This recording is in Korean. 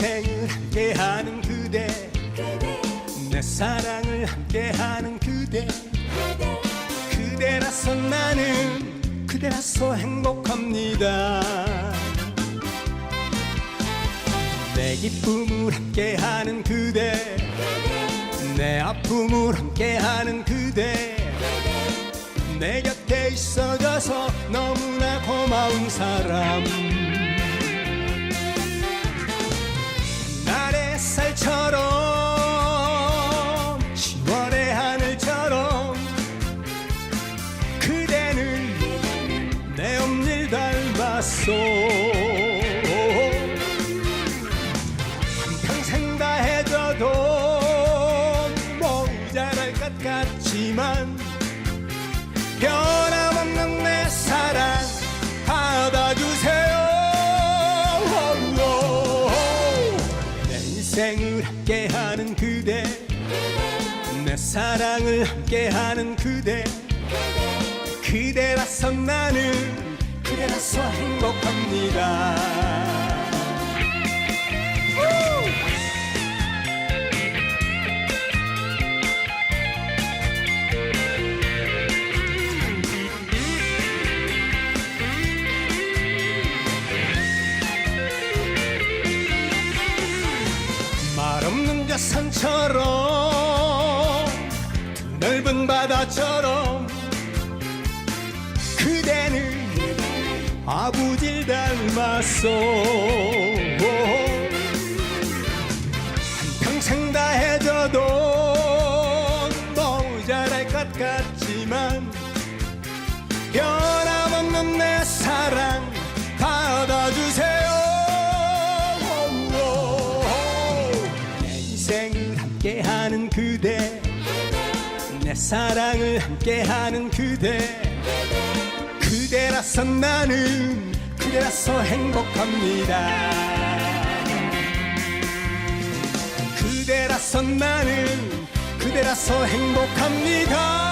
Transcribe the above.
인생을 함께하는 그대. 내 사랑을 함께하는 그대. 그대라서 나는 그대라서 행복합니다. 내 기쁨을 함께하는 그대. 내 아픔을 함께하는 그대. 내 곁에 있어줘서 너무나 고마운 사람. 닮았소 평생 다 해줘도 모자랄 것 같지만 변함없는 내 사랑 받아주세요. 내 인생을 함께하는 그대 내 사랑을 함께하는 그대 없는 자산처럼 넓은 바다처럼 그대는 아버지를 닮았어. 한평생 다 해줘도 너무 잘할 것 같지만 변함없는 내 사랑 받아주세요. 내 인생을 함께하는 그대 내 사랑을 함께하는 그대 그대라서 나는 그대라서 행복합니다. 그대라서 나는 그대라서 행복합니다